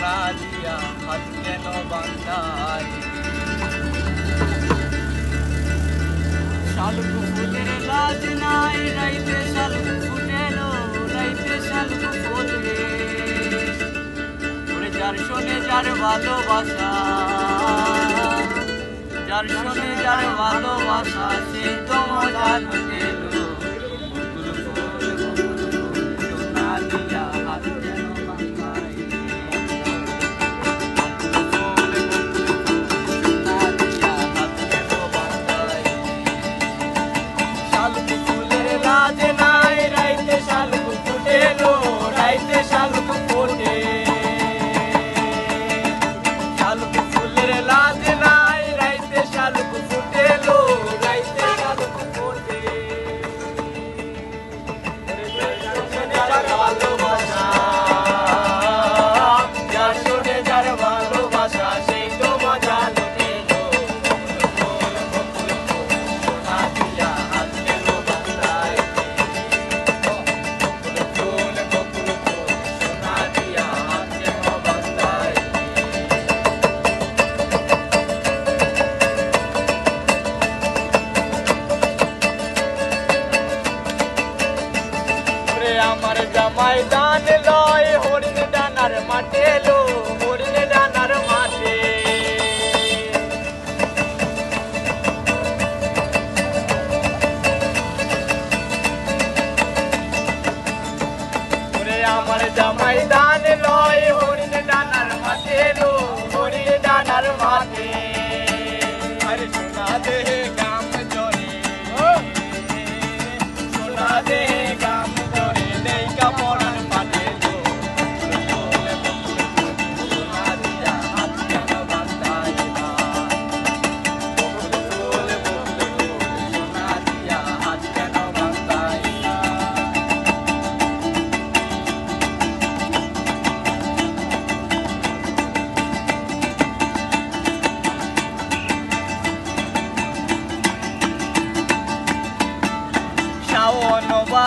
দিয়া হাত কেন বান্ধাই শালুক ফুলের লাজ নাই, রাইতে শালুক রাইতে শালুক ফুলবে ওরে যার শোনে যার ভালোবাসা, যার শোনে যার ভালোবাসা, সে তো মজা আমার জামাই লয়, হরিণ ডানার মাঠে লো হরিণ ডানার মাঠে। আমার জামাই দান লয়, হরিণ ডানার মাঠে লো হরিণ ডানার মাঠে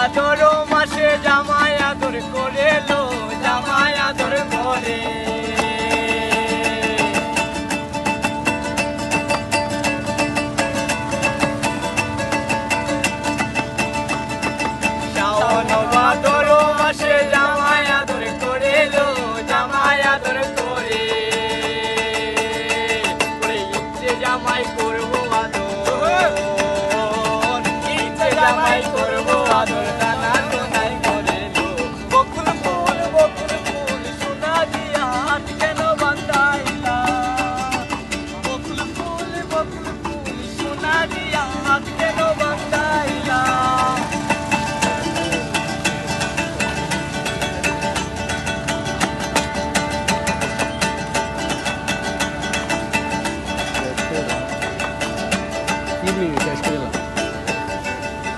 মাসে জামাই আদর করে লো, জামাই আদর করে। ভাদর মাসে জামাই আদর করে লো, জামাই আদর করে। জামাই করব আদর। জামাই 命运开始。